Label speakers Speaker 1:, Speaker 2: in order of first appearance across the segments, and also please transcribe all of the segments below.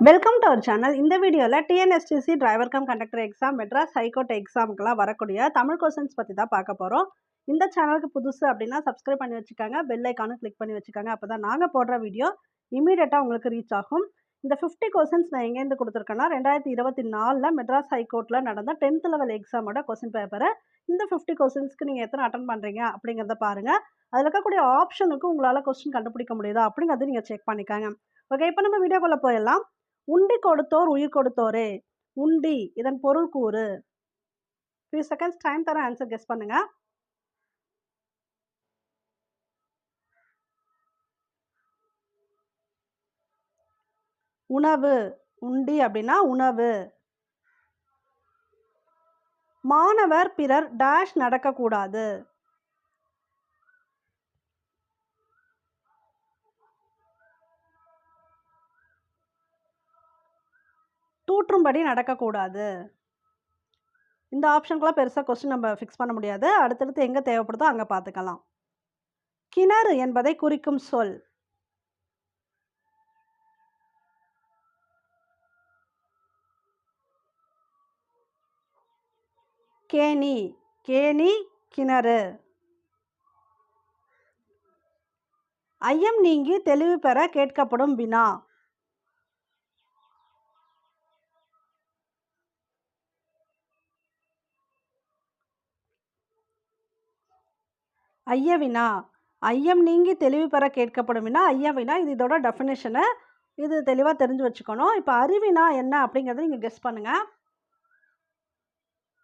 Speaker 1: Welcome to our channel இந்த வீடியோவில் TNSTC driver cum conductor exam Madras high court எக்ஸாமுக்கெல்லாம் வரக்கூடிய Tamil questions பற்றி தான் பார்க்க போகிறோம் இந்த சேனலுக்கு புதுசு அப்படின்னா சப்ஸ்கிரைப் பண்ணி வச்சுக்காங்க பெல் ஐக்கானும் கிளிக் பண்ணி வச்சுக்காங்க அப்போ தான் நாங்கள் போடுற வீடியோ இமீடியட்டாக உங்களுக்கு ரீச் ஆகும். இந்த ஃபிஃப்டி கொஸ்டின்ஸ் நான் எங்கேருந்து கொடுத்துருக்கேன்னா ரெண்டாயிரத்தி இருபத்தி நாலில் மெட்ராஸ் ஹைகோர்ட்டில் நடந்த டென்த் லெவல் எக்ஸாமோட கொஸ்டின் பேப்பரை இந்த ஃபிஃப்டி கொஸ்டின்ஸ்க்கு நீங்கள் எத்தனை அட்டன் பண்ணுறீங்க அப்படிங்கிறத பாருங்கள் அதில் இருக்கக்கூடிய ஆப்ஷனுக்கு உங்களால் கொஸ்டின் கண்டுபிடிக்க முடியுதா அப்படிங்கிறது நீங்கள் செக் பண்ணிக்கோங்க. ஓகே இப்போ நம்ம வீடியோக்குள்ளே போயிடலாம். உண்டி கொடுத்தோர் உயிர் கொடுத்தோரே. உண்டி இதன் பொருள் கூறு. ஃபியூ செகண்ட்ஸ் டைம் தர ஆன்சர் கெஸ் பண்ணுங்க. உணவு. உண்டி அப்படின்னா உணவு. மாணவர் பிறர் டேஷ் நடக்கக்கூடாது. தூற்றும்படி நடக்கக்கூடாது. இந்த ஆப்ஷனுக்குலாம் பெருசாக கொஸ்டின் நம்ம ஃபிக்ஸ் பண்ண முடியாது. அடுத்தடுத்து எங்கே தேவைப்படுதோ அங்கே பார்த்துக்கலாம் கிணறு என்பதை குறிக்கும் சொல். கேணி. கேணி கிணறு. ஐயம் நீங்கி தெளிவு பெற கேட்கப்படும் வினா. ஐயவினா ஐயம் நீங்கி தெளிவு பெற கேட்கப்படும் வினா ஐயவினா இது இதோட டெஃபினேஷனை இது தெளிவாக தெரிஞ்சு வச்சுக்கணும். இப்போ அறிவினா என்ன அப்படிங்கிறத நீங்கள் கெஸ் பண்ணுங்கள்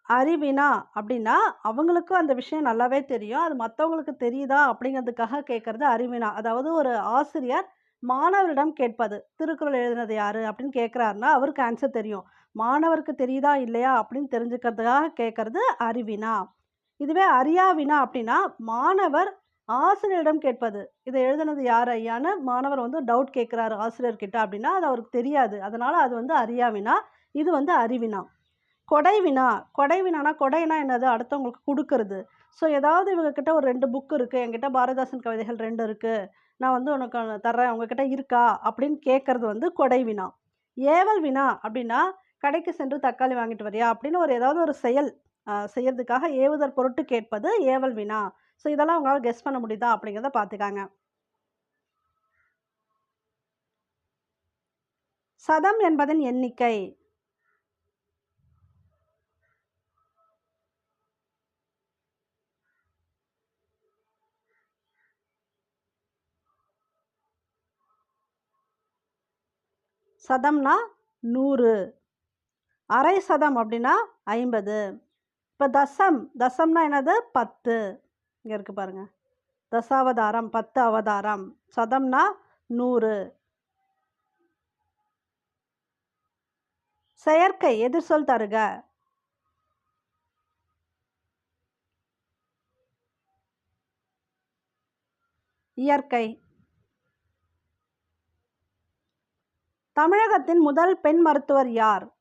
Speaker 1: அறிவினா அப்படின்னா அவங்களுக்கும் அந்த விஷயம் நல்லாவே தெரியும். அது மற்றவங்களுக்கு தெரியுதா அப்படிங்கிறதுக்காக கேட்குறது அறிவினா. அதாவது ஒரு ஆசிரியர் மாணவரிடம் கேட்பது. திருக்குறள் எழுதினது யார் அப்படின்னு கேட்குறாருன்னா அவருக்கு ஆன்சர் தெரியும். மாணவருக்கு தெரியுதா இல்லையா அப்படின்னு தெரிஞ்சுக்கிறதுக்காக கேட்குறது அறிவினா. இதுவே அறியாவினா அப்படின்னா மாணவர் ஆசிரியரிடம் கேட்பது. இதை எழுதுனது யார் ஐயான்னு மாணவர் வந்து டவுட் கேட்குறாரு ஆசிரியர்கிட்ட அப்படின்னா அது அவருக்கு தெரியாது. அதனால் அது வந்து அறியாவினா இது வந்து அறிவினா. கொடைவினா கொடைவினானா கொடைனா என்னது? அடுத்தவங்களுக்கு கொடுக்கறது. ஸோ ஏதாவது இவங்கக்கிட்ட ஒரு ரெண்டு புக் இருக்குது என்கிட்ட பாரதிதாசன் கவிதைகள் ரெண்டு இருக்குது நான் வந்து உனக்கு தர்றேன். உங்ககிட்ட இருக்கா? அப்படின்னு கேட்குறது வந்து கொடைவினா ஏவல் வினா அப்படின்னா கடைக்கு சென்று தக்காளி வாங்கிட்டு வரியா? அப்படின்னு ஒரு ஏதாவது ஒரு செயல். செய்யறதுக்காக ஏவுதல் பொருட்டு கேட்பது ஏவல் வினா. ஸோ இதெல்லாம் உங்களால் கெஸ் பண்ண முடியுதா? அப்படிங்கிறத பார்த்துக்காங்க சதம் என்பதன் எண்ணிக்கை. சதம்னா நூறு. அரை சதம் அப்படின்னா ஐம்பது. இப்போ தசம் தசம்னா என்னது? பத்து. இங்கே இருக்குது பாருங்கள் தசாவதாரம் பத்து அவதாரம். சதம்னா நூறு. செயற்கை எதிர்சொல் தருக? இயற்கை. தமிழகத்தின் முதல் பெண் மருத்துவர் யார்?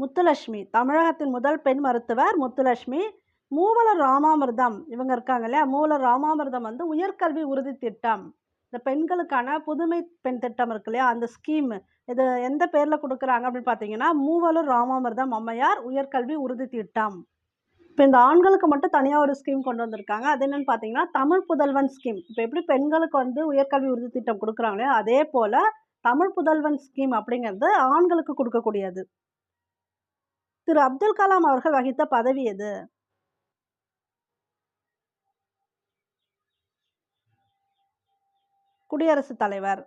Speaker 1: முத்துலட்சுமி. தமிழகத்தின் முதல் பெண் மருத்துவர் முத்துலட்சுமி. மூவலர் ராமாமிர்தம். இவங்க இருக்காங்க இல்லையா? மூவலர் ராமாமிர்தம் வந்து உயர்கல்வி உறுதி திட்டம். இந்த பெண்களுக்கான புதுமை பெண் திட்டம் இருக்கு இல்லையா? அந்த ஸ்கீம். இது எந்த பேரில் கொடுக்குறாங்க அப்படின்னு பார்த்தீங்கன்னா மூவலூர் ராமாமிர்தம் அம்மையார் உயர்கல்வி உறுதி திட்டம். இப்போ இந்த ஆண்களுக்கு மட்டும் தனியாக ஒரு ஸ்கீம் கொண்டு வந்திருக்காங்க. அது என்னென்னு பார்த்தீங்கன்னா தமிழ் புதல்வன் ஸ்கீம். இப்போ எப்படி பெண்களுக்கு வந்து உயர்கல்வி உறுதி திட்டம் கொடுக்குறாங்களோ அதே போல் தமிழ் புதல்வன் ஸ்கீம் அப்படிங்கிறது ஆண்களுக்கு கொடுக்கக்கூடியது. திரு அப்துல் கலாம் அவர்கள் வகித்த பதவி எது? குடியரசுத் தலைவர்.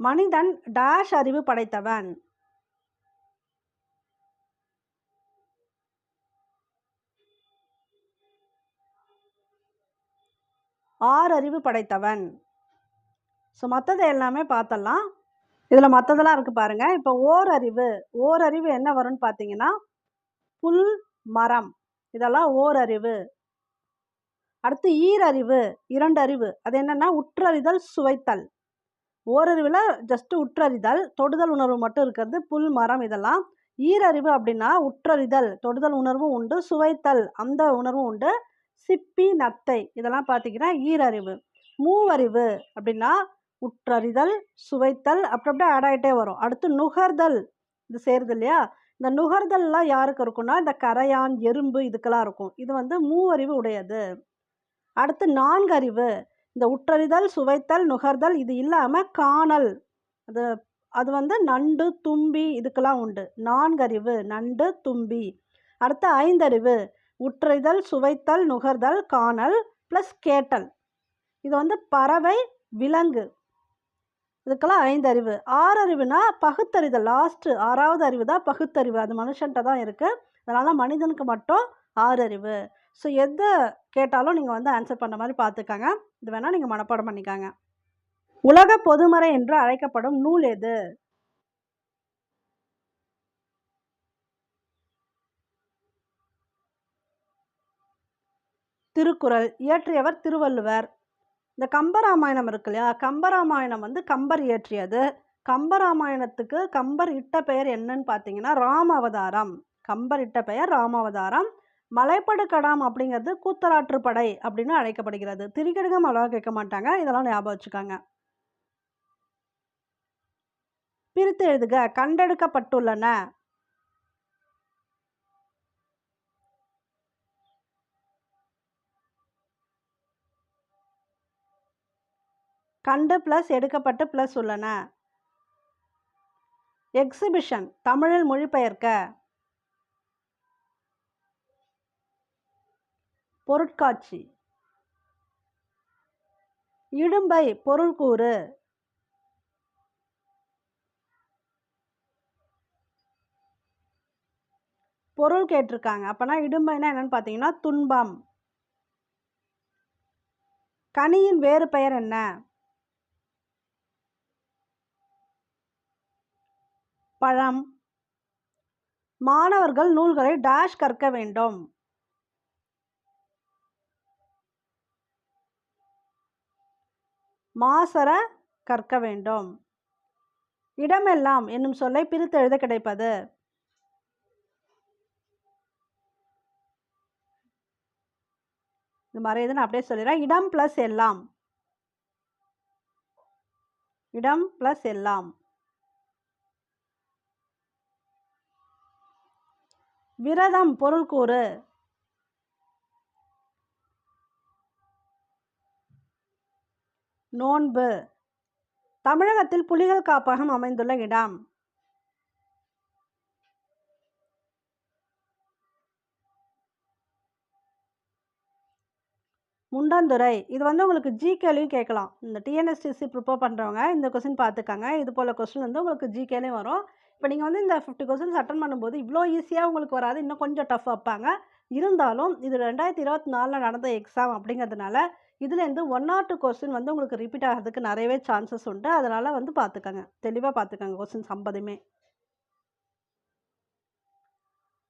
Speaker 1: மனிதன் டாஷ் அறிவு படைத்தவன். ஆறு அறிவு படைத்தவன். ஸோ மற்றதை எல்லாமே பார்த்தலாம். இதில் மற்றதெல்லாம் இருக்குது பாருங்கள் இப்போ ஓரறிவு ஓரறிவு என்ன வரும்னு பார்த்தீங்கன்னா புல் மரம். இதெல்லாம் ஓரறிவு. அடுத்து ஈரறிவு இரண்டு அறிவு அது என்னென்னா உற்றறிதல் சுவைத்தல். ஓரறிவில் ஜஸ்ட்டு உற்றறிதல் தொடுதல் உணர்வு மட்டும் இருக்கிறது புல் மரம் இதெல்லாம். ஈரறிவு அப்படின்னா உற்றறிதல் தொடுதல் உணர்வும் உண்டு சுவைத்தல் அந்த உணர்வும் உண்டு. சிப்பி நத்தை இதெல்லாம் பார்த்தீங்கன்னா ஈரறிவு. மூவறிவு அப்படின்னா உற்றறிதல் சுவைத்தல் அப்படி அப்படியே ஆட் ஆகிட்டே வரும். அடுத்து நுகர்தல். இது சேருது இல்லையா? இந்த நுகர்தல்லாம் யாருக்கு இருக்குன்னா இந்த கரையான் எறும்பு இதுக்கெல்லாம் இருக்கும். இது வந்து மூவறிவு உடையது. அடுத்து நான்கறிவு. இந்த உற்றறிதல் சுவைத்தல் நுகர்தல் இது இல்லாமல் காணல். அது அது வந்து நண்டு தும்பி இதுக்கெல்லாம் உண்டு. நான்கறிவு நண்டு தும்பி. அடுத்து ஐந்தறிவு. உற்றறிதல் சுவைத்தல் நுகர்தல் காணல் ப்ளஸ் கேட்டல். இது வந்து பறவை விலங்கு. இதுக்கெல்லாம் ஐந்தறிவு. அறிவுனா பகுத்தறிவு லாஸ்ட்டு ஆறாவது அறிவு தான் பகுத்தறிவு. அது மனுஷன்ட்ட தான் இருக்குது அதனால் மனிதனுக்கு மட்டும் ஆறறிவு. ஸோ எதை கேட்டாலும் நீங்கள் வந்து ஆன்சர் பண்ண மாதிரி பார்த்துக்காங்க. இது வேணால் நீங்கள் மனப்பாடம் பண்ணிக்காங்க. உலக பொதுமறை என்று அழைக்கப்படும் நூல் எது? திருக்குறள். இயற்றியவர் திருவள்ளுவர். இந்த கம்பராமாயணம் இருக்கு இல்லையா? கம்பராமாயணம் வந்து கம்பர் இயற்றியது. கம்பராமாயணத்துக்கு கம்பர் இட்ட பெயர் என்னன்னு பார்த்தீங்கன்னா ராம அவதாரம் கம்பர் இட்ட பெயர் ராமாவதாரம். மலைப்படு கடாம் அப்படிங்கிறது கூத்தராற்றுப்படை அப்படின்னு அழைக்கப்படுகிறது. திரிகடுகம் அவ்வளோவா கேட்க மாட்டாங்க. இதெல்லாம் ஞாபகம் வச்சுக்காங்க. பிரித்து எழுதுக. கண்டெடுக்கப்பட்டுள்ளன. கண்டு ப்ளஸ் எடுக்கப்பட்டு ப்ளஸ் உள்ளன. எக்ஸிபிஷன் தமிழில் மொழிபெயர்க்க. பொருட்காட்சி. இடும்பை பொருள்கூறு. பொருள் கேட்டிருக்காங்க. அப்போனா இடும்பைனா என்னன்னு பார்த்தீங்கன்னா துன்பம். கனியின் வேறு பெயர் என்ன? பழம். மாணவர்கள் நூல்களை டேஷ் கற்க வேண்டும். மாசர கற்க வேண்டும். இடமெல்லாம் என்னும் சொல்லை பிரித்து எழுத கிடைப்பது. இது மாதிரி நான் அப்படியே சொல்லிடுறேன். இடம் ப்ளஸ் எல்லாம். இடம் ப்ளஸ் எல்லாம். விரதம் பொருள் கூறு. நோன்பு. தமிழகத்தில் புலிகள் காப்பகம் அமைந்துள்ள இடம். முண்டந்துறை. இது வந்து உங்களுக்கு ஜிகேலையும் கேட்கலாம். இந்த டிஎன்எஸ்டிசி ப்ரிப்பேர் பண்ணுறவங்க இந்த கொஸ்டின் பார்த்துக்கங்க. இது போல் கொஸ்டின் வந்து உங்களுக்கு ஜிகேலையும் வரும். இப்போ நீங்கள் வந்து இந்த ஃபிஃப்டி கொஸ்டின்ஸ் அட்டன் பண்ணும்போது இவ்வளோ ஈஸியாக உங்களுக்கு வராது. இன்னும் கொஞ்சம் டஃப் வைப்பாங்க. இருந்தாலும் இது ரெண்டாயிரத்தி இருபத்தி நாலில் நடந்த எக்ஸாம் அப்படிங்கிறதுனால இதுலேருந்து ஒன் ஆர் டூ கொஸ்டின் வந்து உங்களுக்கு ரிப்பீட் ஆகிறதுக்கு நிறையவே சான்சஸ் உண்டு. அதனால் வந்து பார்த்துக்கங்க தெளிவாக பார்த்துக்கங்க கொஸ்டின்ஸ் ஐம்பதுமே.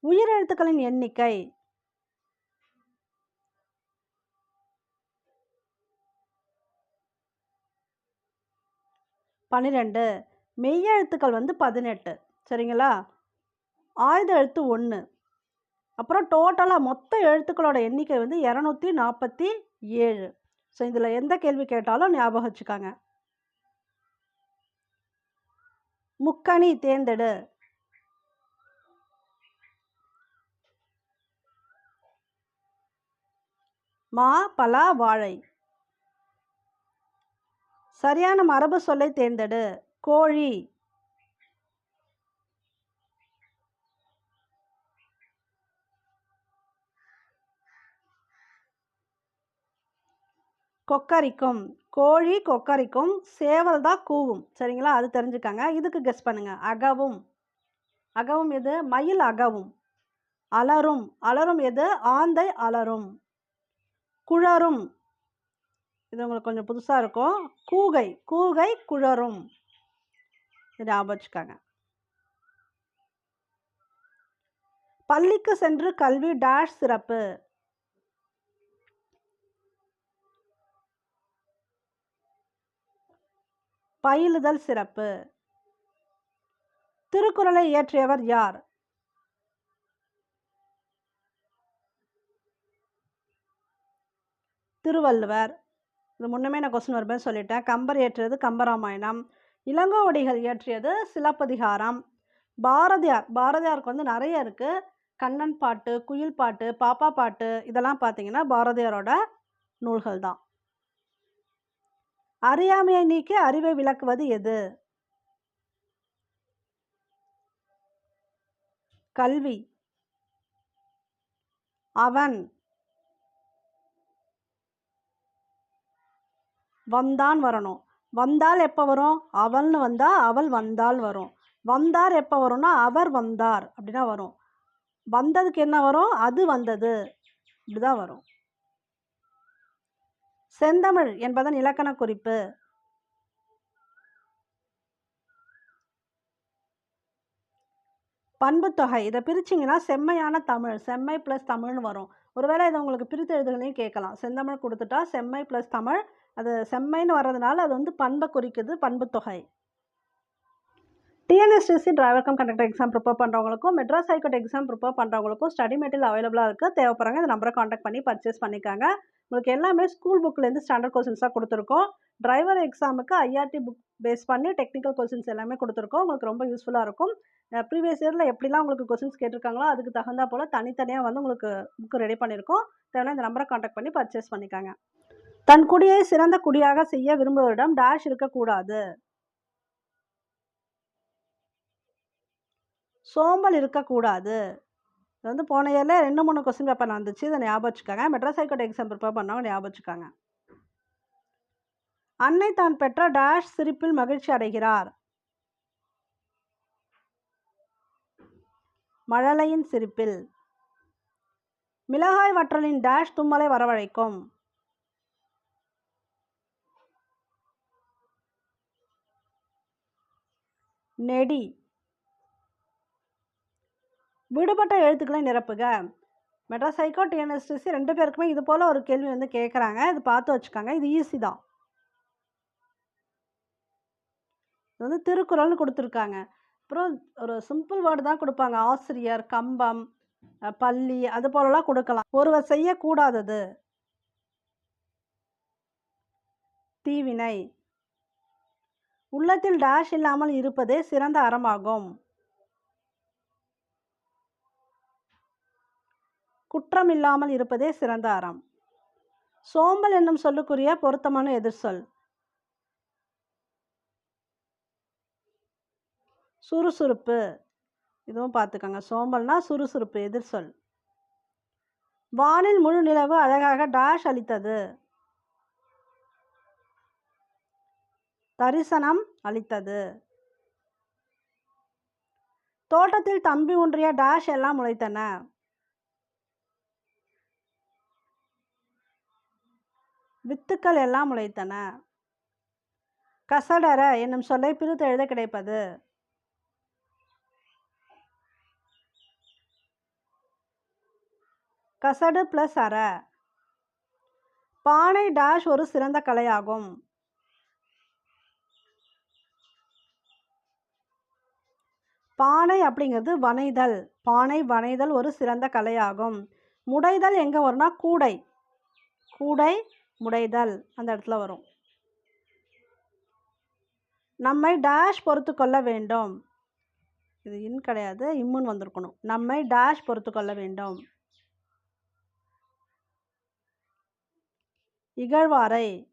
Speaker 1: உயிரெழுத்துக்களின் எண்ணிக்கை. பன்னிரெண்டு. மெய்யெழுத்துக்கள் வந்து பதினெட்டு. சரிங்களா? ஆயுத எழுத்து ஒன்று அப்புறம் டோட்டலாக மொத்த எழுத்துக்களோட எண்ணிக்கை வந்து இரநூத்தி நாற்பத்தி ஏழு. ஸோ இதில் எந்த கேள்வி கேட்டாலும் ஞாபகம் வச்சுக்காங்க. முக்கணி தேர்ந்தெடு. மா பலா வாழை. சரியான மரபு சொல்லை தேர்ந்தெடு. கோழி. கொக்கரிக்கும். கோழி கொக்கரிக்கும். சேவல் தான் கூவும். சரிங்களா? அது தெரிஞ்சுக்காங்க. இதுக்கு கெஸ் பண்ணுங்க. அகவும். அகவும் எது? மயில் அகவும். அலரும். அலரும் எது? ஆந்தை அலரும். குழரும். இது உங்களுக்கு கொஞ்சம் புதுசாக இருக்கும். கூகை. கூகை குழரும். ஞாபகம் வச்சுக்காங்க பள்ளிக்கு சென்று கல்வி டேஷ் சிறப்பு. பயிலுதல் சிறப்பு. திருக்குறளை இயற்றியவர் யார்? திருவள்ளுவர். இது முன்னமே நான் கொஸ்டின் வரும்போது சொல்லிட்டேன். கம்பர் ஏற்றது கம்பராமாயணம். இளங்கோவடிகள் இயற்றியது சிலப்பதிகாரம். பாரதியார் பாரதியாருக்கு வந்து நிறைய இருக்குது கண்ணன் பாட்டு குயில் பாட்டு பாப்பா பாட்டு இதெல்லாம் பார்த்தீங்கன்னா பாரதியாரோட நூல்கள் தான். அறியாமையை நீக்கி அறிவை விளக்குவது எது? கல்வி. அவன் வந்தான் வரணும். வந்தால் எப்போ வரும்? அவள்னு வந்தால் அவள் வந்தால் வரும். வந்தார் எப்போ வரும்னா அவர் வந்தார் அப்படின்னா வரும். வந்ததுக்கு என்ன வரும்? அது வந்தது. இப்படிதான் வரும். செந்தமிழ் என்பதன் இலக்கண குறிப்பு. பண்புத்தொகை இதை பிரிச்சிங்கன்னா செம்மையான தமிழ். செம்மை ப்ளஸ் தமிழ்னு வரும். ஒருவேளை இதை உங்களுக்கு பிரித்து எழுதுகளையும் கேட்கலாம். செந்தமிழ் கொடுத்துட்டா செம்மை ப்ளஸ் தமிழ் அது செம்மைன்னு வர்றதுனால அது வந்து பண்பை குறிக்குது பண்புத்தொகை TNSTC driver cum conductor exam prepare பண்ணுறவங்களுக்கும் Madras high court exam prepare பண்ணுறவங்களுக்கும் study material அவைலபிளாக இருக்குது தேவைப்படுறாங்க இந்த நம்பரை காண்டாக்ட் பண்ணி பர்ச்சேஸ் பண்ணிக்காங்க. உங்களுக்கு எல்லாமே ஸ்கூல் புக்லேருந்து ஸ்டாண்டர்ட் கொஸ்டின்ஸாக கொடுத்துருக்கோம். டிரைவர் எக்ஸாமுக்கு ஐஆர்டி புக் பேஸ் பண்ணி டெக்னிக்கல் கொஸ்டின்ஸ் எல்லாமே கொடுத்துருக்கோம். உங்களுக்கு ரொம்ப யூஸ்ஃபுல்லாக இருக்கும். ப்ரீவியஸ் இயரில் எப்படிலாம் உங்களுக்கு கொஸ்டின்ஸ் கேட்டிருக்காங்களோ அதுக்கு தகுந்தா போல் தனித்தனியாக வந்து உங்களுக்கு புக்கு ரெடி பண்ணியிருக்கோம் தேவையான இந்த நம்பரை காண்டாக்ட் பண்ணி பர்ச்சேஸ் பண்ணிக்காங்க. தன் குடியை சிறந்த குடியாக செய்ய விரும்புவரிடம் டேஷ் இருக்கக்கூடாது சோம்பல் இருக்கக்கூடாது இது வந்து போன இயரில் ரெண்டு மூணு கொஸ்டின் பேப்பர் வந்துச்சு இதை ஞாபகம் வச்சுக்காங்க. மெட்ராஸ் ஹைகோர்ட் எக்ஸாம் ப்ரிப்பேர் பண்ணவங்க ஞாபகம் வச்சுக்காங்க. அன்னை தான் பெற்ற டேஷ் சிரிப்பில் மகிழ்ச்சி அடைகிறார். மழலையின் சிரிப்பில். மிளகாய் வற்றலின் டேஷ் தும்மலை வரவழைக்கும். நெடி. விடுபட்ட எழுத்துக்களை நிரப்புக. மெட்ராஸ் ஹைகோர்ட் டிஎன்எஸ்டிசி ரெண்டு பேருக்குமே இது போல் ஒரு கேள்வி வந்து கேட்குறாங்க இது பார்த்து வச்சுக்கோங்க. இது ஈஸி தான். இது வந்து திருக்குறள்னு கொடுத்துருக்காங்க. அப்புறம் ஒரு சிம்பிள் வேர்டு தான் கொடுப்பாங்க. ஆசிரியர் கம்பம் பள்ளி அது போலலாம் கொடுக்கலாம். ஒருவர் செய்யக்கூடாதது. தீவினை. உள்ளத்தில் டேஷ் இல்லாமல் இருப்பதே சிறந்த அறமாகும். குற்றம் இல்லாமல் இருப்பதே சிறந்த அறம். சோம்பல் என்னும் சொல்லுக்குரிய பொருத்தமான எதிர்சொல் சுறுசுறுப்பு. இதுவும் பார்த்துக்கோங்க. சோம்பல்னா சுறுசுறுப்பு எதிர்சொல் வானில் முழு நிலவு அழகாக டாஷ் அளித்தது. தரிசனம் அளித்தது. தோட்டத்தில் தம்பி ஒன்றிய டாஷ் எல்லாம் முளைத்தன. வித்துக்கள் எல்லாம் முளைத்தன. கசடர என்னும் சொல்லை பிரித்து எழுத கிடைப்பது. கசடு பிளஸ் அற. பானை டாஷ் ஒரு சிறந்த கலையாகும். பானை அப்படிங்கிறது வனைதல். பானை வனைதல் ஒரு சிறந்த கலையாகும். முடைதல் எங்கே வரும்னா கூடை. கூடை முடைதல் அந்த இடத்துல வரும். நம்மை டேஷ் பொறுத்து கொள்ள வேண்டும். இது இன் கிடையாது இம்முன்னு வந்திருக்கணும். நம்மை டேஷ் பொறுத்து கொள்ள வேண்டும். இகழ்வாரை.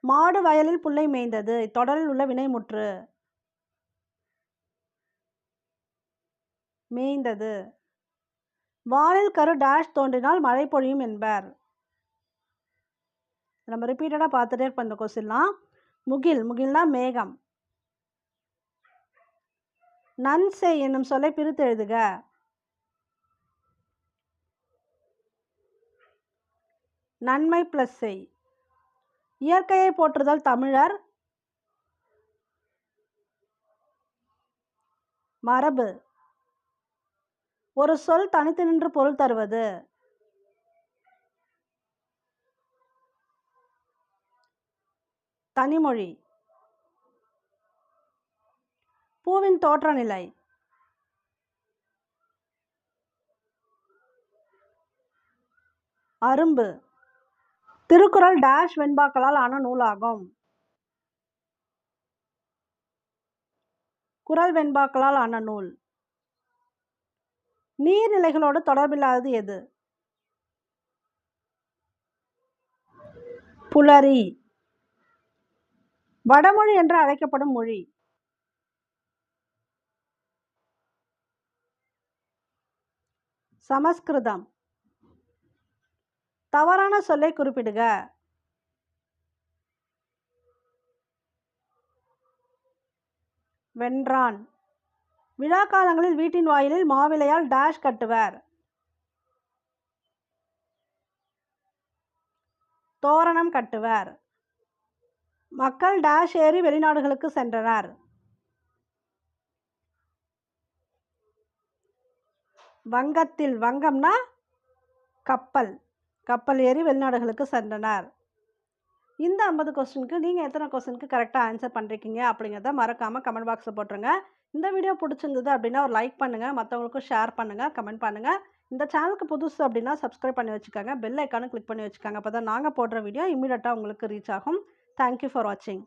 Speaker 1: மாடு வயலில் புல்லை மேய்ந்தது. தொடரில் உள்ள வினைமுற்று மேய்ந்தது. வானில் கரு டேஷ் தோன்றினால் மழை பொழியும் என்பர். நம்ம ரிப்பீட்டடாக பார்த்துட்டே இருப்போம் இந்த கொஸ்டின்லாம் முகில் முகில்னா மேகம். நன்சே என்னும் சொல்லை பிரித்து எழுதுக. நன்மை ப்ளஸ் செய். இயற்கையை போற்றுதல் தமிழர் மரபு. ஒரு சொல் தனித்து நின்று பொருள் தருவது. தனிமொழி. பூவின் தோற்ற நிலை. அரும்பு. திருக்குறள் டேஷ் வெண்பாக்களால் ஆன நூலாகும். குறள் வெண்பாக்களால் ஆன நூல். நீர்நிலைகளோடு தொடர்பில்லாதது எது? புலரி. வடமொழி என்று அழைக்கப்படும் மொழி. சமஸ்கிருதம். தவறான சொல்லை குறிப்பிடுக. வென்றான். விழா காலங்களில் வீட்டின் வாயிலில் மாவிலையால் டேஷ் கட்டுவர். தோரணம் கட்டுவர். மக்கள் டேஷ் ஏறி வெளிநாடுகளுக்கு சென்றனர். வங்கத்தில் வங்கம்னா கப்பல். கப்பல் ஏறி வெளிநாடுகளுக்கு சென்றனர். இந்த ஐம்பது கொஸ்டினுக்கு நீங்கள் எத்தனை கொஸ்டினுக்கு கரெக்டாக ஆன்சர் பண்ணுறீங்க அப்படிங்கிறத மறக்காமல் கமெண்ட் பாக்ஸில் போட்டுருங்க. இந்த வீடியோ பிடிச்சிருந்தது அப்படின்னா ஒரு லைக் பண்ணுங்கள் மற்றவங்களுக்கும் ஷேர் பண்ணுங்கள் கமெண்ட் பண்ணுங்கள் இந்த சேனலுக்கு புதுசு அப்படின்னா சப்ஸ்கிரைப் பண்ணி வச்சுக்கோங்க. பெல் ஐக்கானும் கிளிக் பண்ணி வச்சுக்கோங்க. அப்போ தான் நாங்கள் போடுற வீடியோ இமீடியட்டாக உங்களுக்கு ரீச் ஆகும். தேங்க்யூ ஃபார் வாட்சிங்